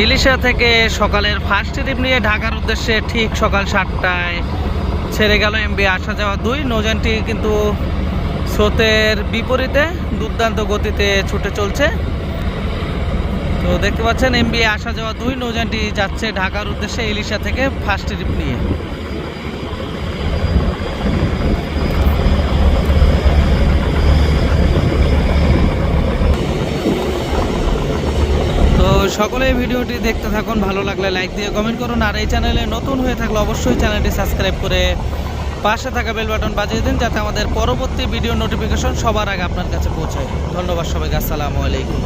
ইলিশা থেকে সকালের first trip নিয়ে ঢাকার উদ্দেশ্যে ঠিক সকাল সাতটায় ছেড়ে গেল এমবি আসা যাওয়া দুই। নৌজানটি কিন্তু স্রোতের বিপরীতে দুর্দান্ত গতিতে ছুটে চলছে। তো দেখতে পাচ্ছেন এমবি আসা যাওয়া দুই নৌজানটি যাচ্ছে ঢাকার উদ্দেশ্যে ইলিশা থেকে ফার্স্ট ট্রিপ নিয়ে। তো সকলে এই ভিডিওটি দেখতে থাকুন, ভালো লাগলে লাইক দিয়ে কমেন্ট করুন, আর এই চ্যানেলে নতুন হয়ে থাকলে অবশ্যই চ্যানেলটি সাবস্ক্রাইব করে পাশে থাকা বেল বাটন বাজিয়ে দিন, যাতে আমাদের পরবর্তী ভিডিও নোটিফিকেশন সবার আগে আপনার কাছে পৌঁছায়। ধন্যবাদ সবাইকে, আসসালামু আলাইকুম।